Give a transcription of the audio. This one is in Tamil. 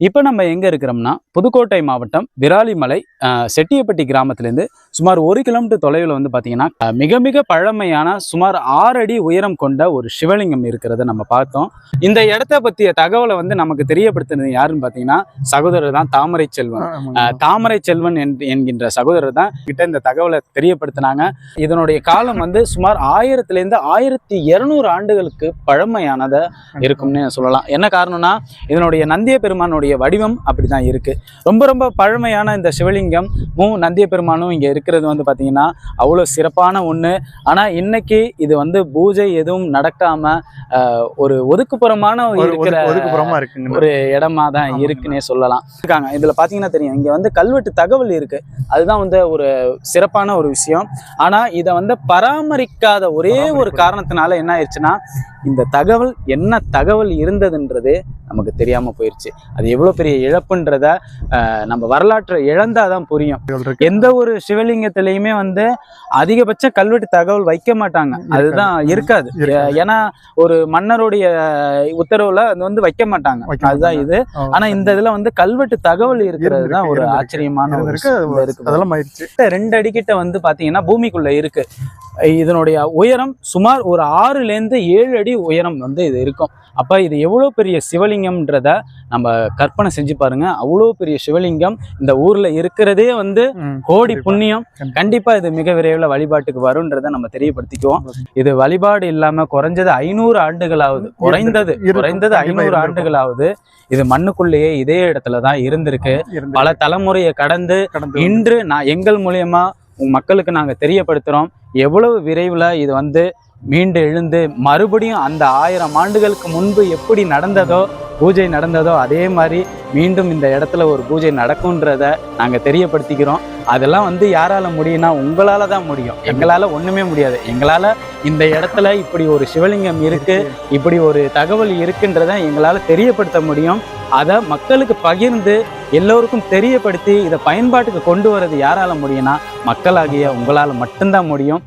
இப்போ நம்ம எங்கே இருக்கிறோம்னா புதுக்கோட்டை மாவட்டம் விராலிமலை செட்டியப்பட்டி கிராமத்துலேருந்து சுமார் ஒரு கிலோமீட்டர் தொலைவில் வந்து பார்த்தீங்கன்னா மிக மிக பழமையான சுமார் ஆறு அடி உயரம் கொண்ட ஒரு சிவலிங்கம் இருக்கிறத நம்ம பார்த்தோம். இந்த இடத்த பற்றிய தகவலை வந்து நமக்கு தெரியப்படுத்தினது யாருன்னு பார்த்தீங்கன்னா சகோதரர் தான் தாமரை செல்வன். தாமரை செல்வன் என்- என்கின்ற சகோதரர் தான் கிட்ட இந்த தகவலை தெரியப்படுத்தினாங்க. இதனுடைய காலம் வந்து சுமார் ஆயிரத்துலேருந்து ஆயிரத்தி இருநூறு ஆண்டுகளுக்கு பழமையானதை இருக்கும்னு சொல்லலாம். என்ன காரணம்னா இதனுடைய நந்திய பெருமானுடைய வடிவம் அப்படிதான் இருக்கு. ரொம்ப ரொம்ப பழமையான இந்த சிவலிங்கம் மூ. நந்திய பெருமானும் இங்க இருக்கிறது வந்து பாத்தீங்கன்னா அவ்வளோ சிறப்பான ஒண்ணு. ஆனா இன்னைக்கு இது வந்து பூஜை எதுவும் நடக்காம ஆஹ், ஒரு ஒதுக்குப்புறமான இருக்கிற ஒரு இடமா தான். இருக்குன்னே சொல்லலாம். இருக்காங்க. இதுல பாத்தீங்கன்னா தெரியும். இங்க வந்து கல்வெட்டு தகவல் இருக்கு. அதுதான் வந்து ஒரு சிறப்பான ஒரு விஷயம். ஆனா இதை வந்து பராமரிக்காத ஒரே ஒரு. காரணத்தினால என்ன ஆயிடுச்சுன்னா இந்த தகவல் என்ன தகவல் இருந்ததுன்றது நமக்கு தெரியாம போயிருச்சு. அது எவ்வளவு பெரிய இழப்புன்றத நம்ம வரலாற்றை இழந்தாதான் புரியும். இருக்கு. எந்த ஒரு சிவலிங்கத்திலையுமே வந்து அதிகபட்ச கல்வெட்டு தகவல் வைக்க மாட்டாங்க. அதுதான் இருக்காது. ஏன்னா ஒரு மன்னருடைய உத்தரவுல அது வந்து வைக்க மாட்டாங்க. அதுதான். இது. ஆனா இந்த இதுல வந்து கல்வெட்டு தகவல் இருக்கிறது தான் ஒரு ஆச்சரியமான இருக்கு. அதெல்லாம் ரெண்டு அடிக்கிட்ட வந்து பாத்தீங்கன்னா பூமிக்குள்ள இருக்கு. இதனுடைய உயரம் சுமார் ஒரு ஆறுல இருந்து ஏழு அடி உயரம் வந்து இது இருக்கும் அப்ப இது எவ்வளவு பெரிய சிவலிங்கம்ன்றத நம்ம கற்பனை செஞ்சு பாருங்க அவ்வளவு பெரிய சிவலிங்கம் இந்த ஊர்ல இருக்கிறதே வந்து கோடி. புண்ணியம் கண்டிப்பா. கண்டிப்பா இது மிக விரைவில் வழிபாட்டுக்கு வரும்ன்றதை நம்ம தெரியப்படுத்திக்குவோம் இது வழிபாடு இல்லாம குறைஞ்சது ஐநூறு ஆண்டுகளாவது குறைந்தது. குறைந்தது ஐநூறு. ஆண்டுகளாவது இது மண்ணுக்குள்ளேயே இதே இடத்துல தான் இருந்திருக்கு இருந்து- பல தலைமுறையை கடந்து இன்று நான் எங்கள் மூலியமா உங்க மக்களுக்கு நாங்கள் தெரியப்படுத்துகிறோம் எவ்வளவு விரைவில் இது வந்து மீண்டு எழுந்து மறுபடியும் அந்த ஆயிரம் ஆண்டுகளுக்கு முன்பு எப்படி நடந்ததோ பூஜை நடந்ததோ அதே மாதிரி மீண்டும் இந்த இடத்துல ஒரு பூஜை நடக்கும்ன்றத நாங்கள் தெரியப்படுத்திக்கிறோம். அதெல்லாம் வந்து யாரால முடியும்னா உங்களால தான் முடியும். எங்களால் ஒன்றுமே முடியாது. எங்களால் இந்த இடத்துல இப்படி ஒரு சிவலிங்கம் இருக்கு இப்படி ஒரு தகவல் இருக்குன்றத எங்களால் தெரியப்படுத்த முடியும். அதை மக்களுக்கு பகிர்ந்து எல்லோருக்கும் தெரியப்படுத்தி இதை பயன்பாட்டுக்கு கொண்டு வரது யாரால முடியும்னா மக்களாகிய உங்களால் மட்டும்தான் முடியும்.